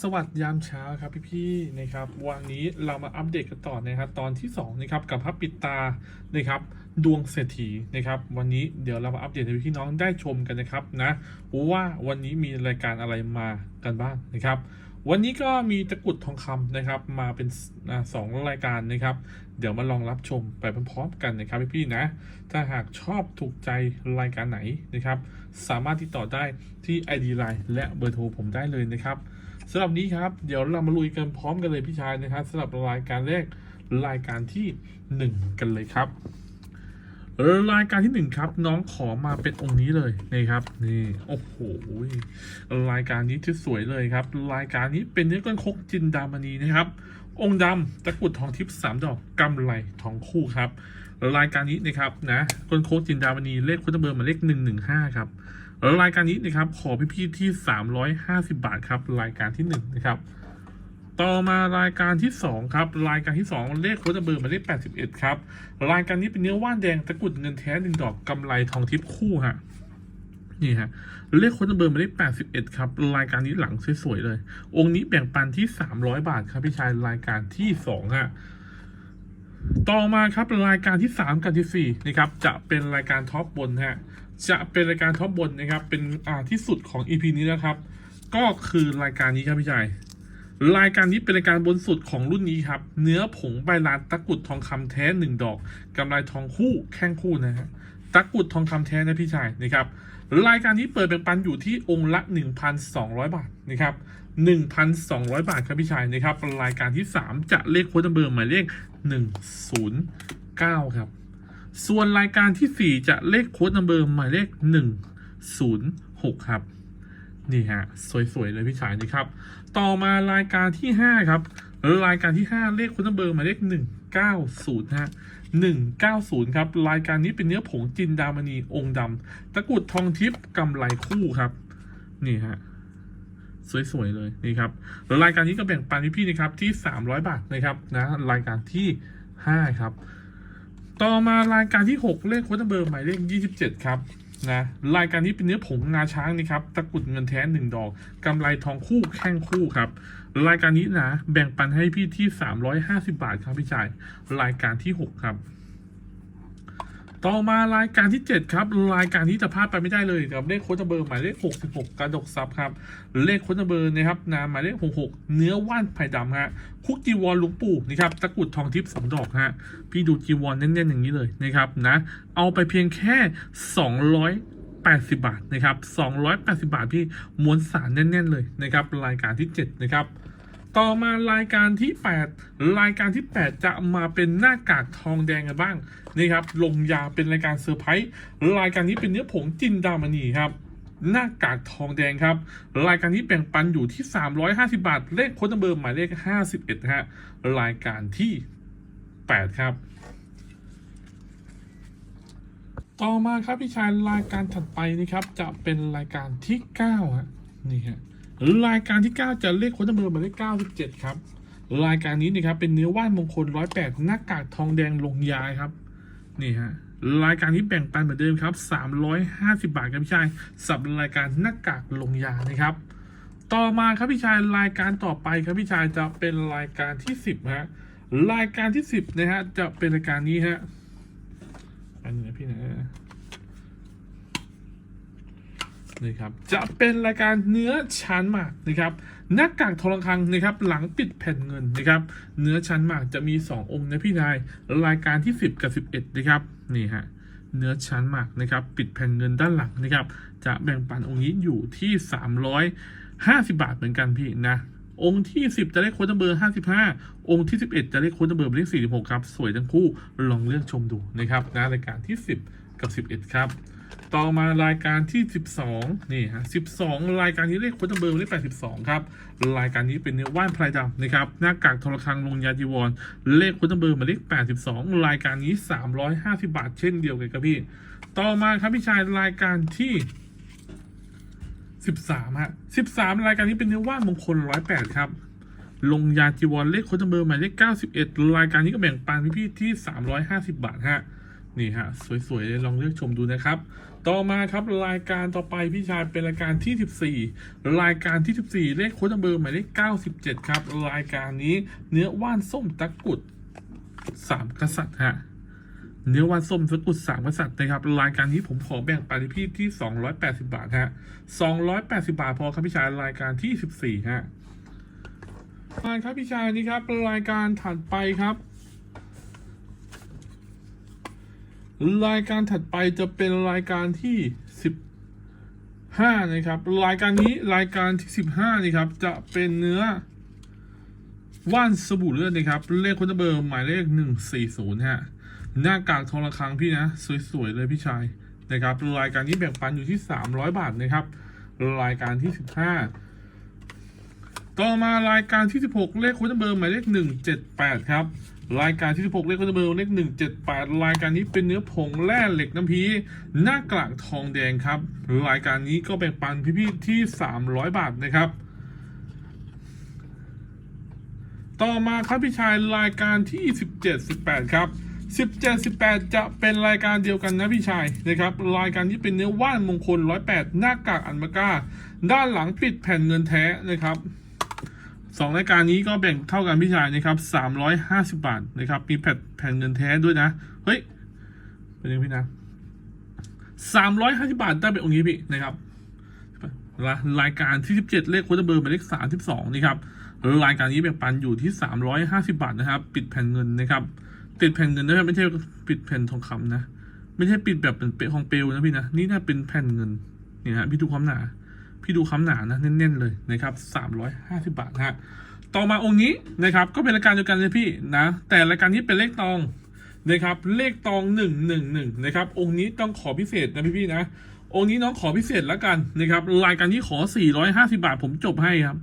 สวัสดียามเช้าครับพี่ๆนะครับวันนี้เรามาอัปเดตกันต่อนะครับตอนที่2นะครับกับพระปิดตานะครับดวงเศรษฐีนะครับวันนี้เดี๋ยวเรามาอัปเดตให้พี่น้องได้ชมกันนะครับนะว่าวันนี้มีรายการอะไรมากันบ้างนะครับ วันนี้ก็มีตะกุดทองคำนะครับมาเป็นสองรายการนะครับ เดี๋ยวมาลองรับชมไปพร้อมๆกันนะครับพี่ๆนะถ้าหากชอบถูกใจรายการไหนนะครับ สามารถติดต่อได้ที่ ID Line และเบอร์โทรผมได้เลยนะครับ สำหรับนี้ครับ เดี๋ยวเรามาลุยกันพร้อมกันเลยพี่ชายนะครับสำหรับรายการแรกรายการที่ 1 กันเลยครับ รายการที่หนึ่งครับ น้องขอมาเป็นองค์นี้เลยนะครับนี่โอ้โหรายการนี้ที่สวยเลยครับ รายการนี้เป็นเนื้อก้อนคกจินดามณีนะครับ องค์ดำตะกรุดทองทิพย์สามดอกกำไรทองคู่ครับ รายการนี้นะครับนะก้นโคกจินดามณีเลขคุณเบอร์มาเลขหนึ่งหนึ่งห้าครับ รายการนี้นะครับขอพี่ๆที่สามร้อยห้าสิบาทครับ รายการที่หนึ่งนะครับ ต่อมารายการที่สองครับ รายการที่สองเลขโค้ดเบอร์มาเลขแปดสิบเอ็ดครับ รายการนี้เป็นเนื้อว่านแดงตะกุดเงินแท้หนึ่งดอกกำไรทองทิพย์คู่ฮะนี่ฮะเลขโค้ดเบอร์มาเลขแปดสิบเอ็ดครับ รายการนี้หลังสวยๆเลย องค์นี้แบ่งปันที่สามร้อยบาทครับพี่ชายรายการที่สองฮะ ต่อมาครับรายการที่ 3 กับที่4นะครับจะเป็นรายการท็อปบนฮะจะเป็นรายการท็อปบนนะครับเป็นอ่าที่สุดของ EP นี้นะครับ ก็คือรายการนี้ครับพี่ชายรายการนี้เป็นรายการบนสุดของรุ่นนี้ครับ เนื้อผงใบลานตะกุดทองคำแท้หนึ่งดอกกำไรทองคู่แข้งคู่นะฮะตะกุดทองคำแท้นะพี่ชายนะครับ รายการนี้เปิดแบ่งปันอยู่ที่องค์ละ 1,200 บาทนะครับ1,200 บาทครับพี่ชายนะครับ รายการที่ 3 จะเลขโค้ดเบอร์หมายเลข 109 ครับ ส่วนรายการที่ 4 จะเลขโค้ดนัมเบอร์หมายเลข 106 ครับ นี่ฮะ สวย ๆ เลยพี่ชายนี่ครับ ต่อมารายการที่ 5 ครับ รายการที่ 5 เลขค้ดนัมเบอร์หมายเลข 190ฮะ190 ครับ รายการนี้เป็นเนื้อผงจินดามณีองค์ดำตะกุดทองทิพย์กำไรคู่ครับ นี่ฮะสวยๆเลยนี่ครับแล้วรายการนี้ก็แบ่งปันพี่ๆนะครับที่ 300 บาทนะครับนะรายการที่ 5 ครับ ต่อมารายการที่ 6 เลขโค้ดเบอร์หมายเลข 27 ครับ นะรายการนี้เป็นเนื้อผงงาช้างนี่ครับตะกรุดเงินแท้หนึ่งดอกกำไรทองคู่แข้งคู่ครับ รายการนี้นะแบ่งปันให้พี่ที่ 350 บาทครับพี่ชายรายการที่ 6 ครับ ต่อมารายการที่ 7 ครับ รายการที่จะพลาดไปไม่ได้เลยกับเลขโค้ดเบอร์หมายเลข 66 กระดกซับครับ เลขโค้ดเบอร์นะครับนะหมายเลข 66 เนื้อว่านไผ่ดำฮะคุกจีวรหลวงปู่นะครับตะกรุดทองทิพย์สองดอกฮะพี่ดูจีวรแน่นๆอย่างนี้เลยนะครับนะเอาไปเพียงแค่280 บาทนะครับ280 บาทพี่ม้วนสารแน่น ๆ เลยนะครับ รายการที่ 7 นะครับ ต่อมารายการที่ 8 รายการที่ 8 จะมาเป็นหน้ากากทองแดงกันบ้างนี่ครับลงยาเป็นรายการเซอร์ไพรส์รายการนี้เป็นเนื้อผงจินดามณีครับหน้ากากทองแดงครับ รายการนี้แบ่งปันอยู่ที่ 350 บาท เลขโค้ดเบอร์หมายเลข 51ฮะรายการที่ 8 ครับ ต่อมาครับพี่ชายรายการถัดไปนะครับ จะเป็นรายการที่9ฮะนี่ฮะ รายการที่ 9 จะเลขโค้ดเบอร์หมายเลข97 ครับ รายการนี้นะครับเป็นเนื้อว่านมงคล 108 หน้ากากทองแดงลงยาครับ นี่ฮะรายการที่แบ่งปันเหมือนเดิมครับ 350 บาทครับพี่ชายสำหรับรายการหน้ากากลงยานะครับ ต่อมาครับพี่ชายรายการต่อไปครับพี่ชายจะเป็นรายการที่ 10ฮะรายการที่ 10นะฮะจะเป็นรายการนี้ฮะอันนี้นะพี่ นะครับจะเป็นรายการเนื้อชั้นหมากนะครับหน้ากากทองคำนะครับหลังปิดแผ่นเงินนะครับเนื้อชั้นหมากจะมี 2 องค์นะพี่นายรายการที่ 10 กับ 11 นะครับนี่ฮะเนื้อชั้นหมากนะครับปิดแผ่นเงินด้านหลังนะครับจะแบ่งปันองค์นี้อยู่ที่ 350 บาทเหมือนกันพี่นะองค์ที่ 10 จะได้โค้ดเบอร์ 55 องค์ที่ 11 จะได้โค้ดเบอร์เลข46 ครับ สวยทั้งคู่ ลองเลือกชมดูนะครับนะรายการที่ 10 กับ 11 ครับ ต่อมารายการที่ 12 นี่ฮะ 12 รายการนี้เลขโค้ดเบอร์เลข82 ครับ รายการนี้เป็นเนื้อว่านพลายดำนะครับ หน้ากากทรคังลงยาจีวร เลขโค้ดเบอร์หมายเลข 82 รายการนี้ 350 บาท เช่นเดียวกันครับพี่ ต่อมาครับพี่ชายรายการที่13ฮะ13 รายการนี้เป็นเนื้อว่านมงคล 108 ครับลงยาจีวรเลขโค้ดเบอร์หมายเลข91 รายการนี้ก็แบ่งปันพี่ๆที่ 350 บาทฮะ นี่ฮะสวยๆเลยลองเลือกชมดูนะครับ ต่อมาครับรายการต่อไปพี่ชายเป็นรายการที่ 14 รายการที่ 14 เลขโค้ดเบอร์หมายเลข97 ครับ รายการนี้เนื้อว่านส้มตะกุดสามกษัตริย์ฮะเนื้อว่านส้มตะกุดสามกษัตริย์นะครับ รายการนี้ผมขอแบ่งปันให้พี่ที่ 280 บาทฮะ 280 บาทพอครับพี่ชายรายการที่ 14 ฮะมาครับพี่ชายนี่ครับ รายการถัดไปครับ รายการถัดไปจะเป็นรายการที่สิบห้านะครับ รายการนี้รายการที่สิบห้านี่ครับ จะเป็นเนื้อว่านสบู่เลือดนะครับ เลขคนเบอร์หมายเลขหนึ่งสี่ศูนย์ฮะหน้ากากทองระฆังพี่นะ สวยๆเลยพี่ชายนะครับ รายการนี้แบ่งปันอยู่ที่สามร้อยบาทนะครับ รายการที่สิบห้าต่อมารายการที่16เลขคุณเบอร์หมายเลข178ครับ รายการที่ 16 เลขคุณเบอร์เลข178 รายการนี้เป็นเนื้อผงแร่เหล็กน้ำพีหน้ากลางทองแดงครับ รายการนี้ก็แบ่งปันพี่ๆที่ 300 บาทนะครับ ต่อมาครับพี่ชายรายการที่ 17 18 ครับ 17 18 จะเป็นรายการเดียวกันนะพี่ชายนะครับ รายการที่เป็นเนื้อว่านมงคล 108 หน้ากากอันมาก้า ด้านหลังปิดแผ่นเงินแท้นะครับ สองรายการนี้ก็แบ่งเท่ากันพี่ชายนะครับสามร้อยห้าสิบาทนะครับ มีแผ่นแผ่นเงินแท้ด้วยนะ เฮ้ยเป็นยังไงพี่นะสามร้อยห้าสิบาทได้เป็นองค์นี้พี่นะครับรายการที่สิบเจ็ดเลขโค้ดเบอร์หมายเลขสามสิบสองนี่ครับรายการนี้แบ่งปันอยู่ที่สามร้อยห้าสิบาทนะครับ ปิดแผ่นเงินนะครับ ติดแผ่นเงินนะครับไม่ใช่ปิดแผ่นทองคำนะ ไม่ใช่ปิดแบบเป็นเปของเปลวนะพี่นะ นี่น่าเป็นแผ่นเงินเนี่ยฮะพี่ดูความหนา พี่ดูคำหนานะแน่นๆเลยนะครับ350 บาทฮะต่อมาองค์นี้นะครับก็เป็นรายการเดียวกันเลยพี่นะแต่รายการนี้เป็นเลขตองนะครับเลขตองหนึ่งหนึ่งหนึ่งนะครับองค์นี้ต้องขอพิเศษนะพี่ๆนะองค์นี้น้องขอพิเศษแล้วกันนะครับรายการนี้ขอ 450 บาท ผมจบให้ครับ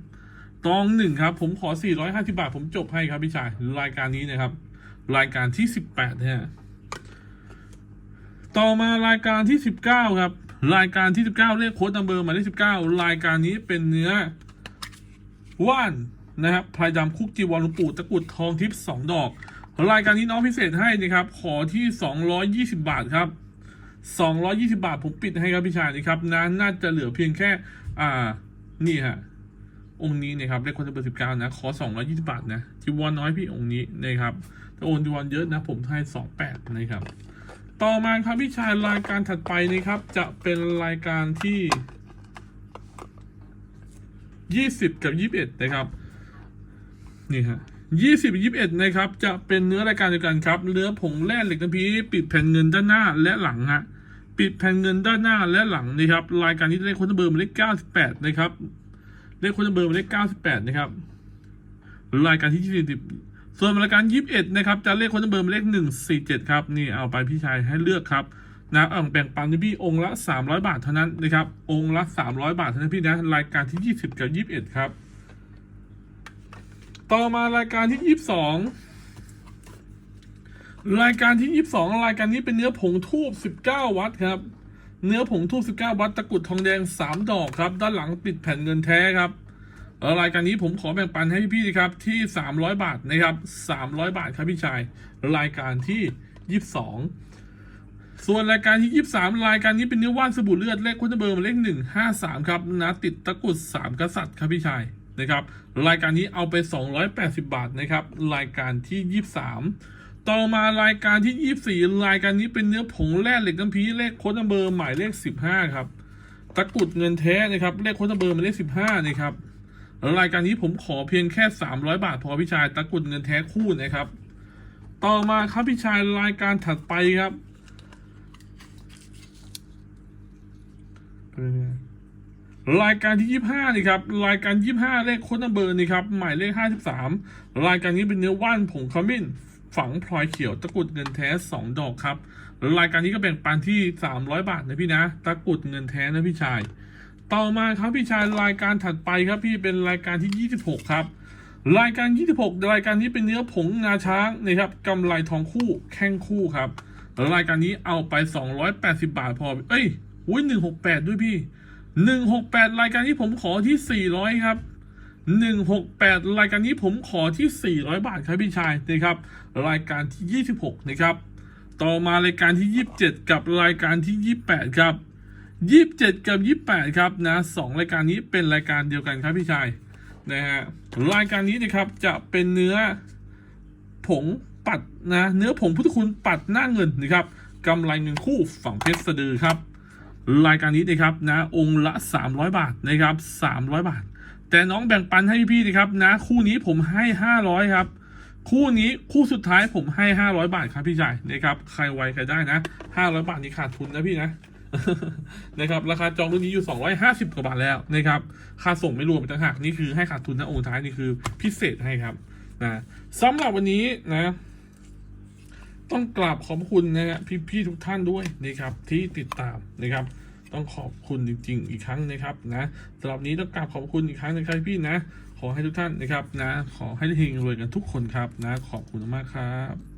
ตองหนึ่งครับผมขอ 450 บาท ผมจบให้ครับพี่ชายรายการนี้นะครับ รายการที่ 18นะฮะต่อมารายการที่ 19 ครับ รายการที่ 19 เลขโค้ดนัมเบอร์หมายเลข19 รายการนี้เป็นเนื้อว่านนะครับพลายดำคุกจีวรหลวงปู่ตะกุดทองทิพย์สองดอก รายการนี้น้องพิเศษให้นะครับ ขอที่ 220 บาทครับ 220 บาทผมปิดให้ครับพี่ชายนะครับนะน่าจะเหลือเพียงแค่ อ่า นี่ฮะ องค์นี้นะครับเลขคนเบอร์สิบเก้านะ ขอ 220 บาทนะจีวรน้อยพี่องค์นี้นะครับถ้าโอนจีวรเยอะนะ ผมให้28นะครับ ต่อมาครับพี่ชายรายการถัดไปนะครับ จะเป็นรายการที่ยี่สิบกับยี่สิบเอ็ดนะครับ นี่ฮะยี่สิบยี่สิบเอ็ดนะครับ จะเป็นเนื้อรายการเดียวกันครับ เนื้อผงแร่เหล็กน้ำพีปิดแผ่นเงินด้านหน้าและหลังฮะปิดแผ่นเงินด้านหน้าและหลังนะครับ รายการนี้เลขคนเบอร์หมายเลขเก้าสิบแปดนะครับ เลขคนเบอร์หมายเลขเก้าสิบแปดนะครับ รายการที่ยี่สิบ ส่วนรายการยี่สิบเอ็ดนะครับจะเลขคนเบอร์มาเลขหนึ่งสี่เจ็ดครับนี่เอาไปพี่ชายให้เลือกครับนะอ่างแบ่งปันที่พี่องค์ละสามร้อยบาทเท่านั้นนะครับองค์ละสามร้อยบาทเท่านั้นพี่นะรายการที่ยี่สิบกับยี่สิบเอ็ดครับ ต่อมารายการที่ยี่สิบสองรายการที่ยี่สิบสองรายการนี้เป็นเนื้อผงทูบสิบเก้าวัตต์ครับ เนื้อผงทูบสิบเก้าวัตต์ตะกุดทองแดงสามดอกครับ ด้านหลังปิดแผ่นเงินแท้ครับ รายการนี้ผมขอแบ่งปันให้พี่ๆครับที่ 300 บาทนะครับ 300 บาทครับพี่ชาย รายการที่ 22 ส่วนรายการที่ 23 รายการนี้เป็นเนื้อว่านสบู่เลือดเลขคุณเบอร์หมายเลข153 ครับนะติดตะกรุด 3 กษัตริย์ครับพี่ชายนะครับ รายการนี้เอาไป 280 บาทนะครับ รายการที่ 23 ต่อมารายการที่ 24 รายการนี้เป็นเนื้อผงแร่เหล็กน้ำพีเลขโค้ดเบอร์หมายเลข 15 ครับ ตะกรุดเงินแท้นะครับ เลขโค้ดเบอร์หมายเลข 15 นะครับ รายการนี้ผมขอเพียงแค่ 300 บาทพอพี่ชายตะกรุดเงินแท้คู่นะครับ ต่อมาครับพี่ชายรายการถัดไปครับรายการที่ 25 นี่ครับ รายการ 25 เลขค้นัมเบอร์นี่ครับ หมายเลข 53 รายการนี้เป็นเนื้อว่านผงขมิ้น ฝังพลอยเขียวตะกรุดเงินแท้ 2 ดอกครับ รายการนี้ก็แบ่งปันที่ 300 บาทนะพี่นะ ตะกรุดเงินแท้นะพี่ชาย ต่อมาครับพี่ชายรายการถัดไปครับพี่เป็นรายการที่ 26 ครับ รายการ 26 รายการนี้เป็นเนื้อผงงาช้างนะครับกำไรทองคู่แข้งคู่ครับรายการนี้เอาไป 280 บาทพอ เอ้ยอุ้ย168 ด้วยพี่ 168 รายการนี้ผมขอที่ 400 ครับ 168 รายการนี้ผมขอที่ 400 บาทครับพี่ชายนะครับ รายการที่ 26 นะครับ ต่อมารายการที่ 27 กับรายการที่ 28 ครับ ยี่สิบเจ็ดกับยี่สิบแปดครับนะสองรายการนี้เป็นรายการเดียวกันครับพี่ชายนะฮะรายการนี้นะครับจะเป็นเนื้อผงปัดนะเนื้อผงพุทธคุณปัดหน้าเงินนะครับกำไรเงินคู่ฝั่งเพชรสะดือครับ รายการนี้นะครับนะองค์ละ 300 บาทนะครับ300 บาท แต่น้องแบ่งปันให้พี่ๆนะครับนะคู่นี้ผมให้ 500ครับคู่นี้คู่สุดท้ายผมให้ 500 บาทครับพี่ชายนะครับใครไวใครได้นะ 500 บาทนี่ขาดทุนนะพี่นะ นะครับราคาจองรุ่นนี้อยู่ 250 กว่าบาทแล้วนะครับค่าส่งไม่รวมอีกต่างหากนี่คือให้ขาดทุนนะองค์ท้ายนี่คือพิเศษให้ครับนะสำหรับวันนี้นะต้องกราบขอบคุณนะฮะพี่ๆทุกท่านด้วยนะครับที่ติดตามนะครับ ต้องขอบคุณจริง ๆ อีกครั้งนะครับนะสำหรับนี้ต้องกราบขอบคุณอีกครั้งนะครับพี่นะ ขอให้ทุกท่านนะครับนะ ขอให้เฮงรวยกันทุกคนครับนะ ขอบคุณมากครับ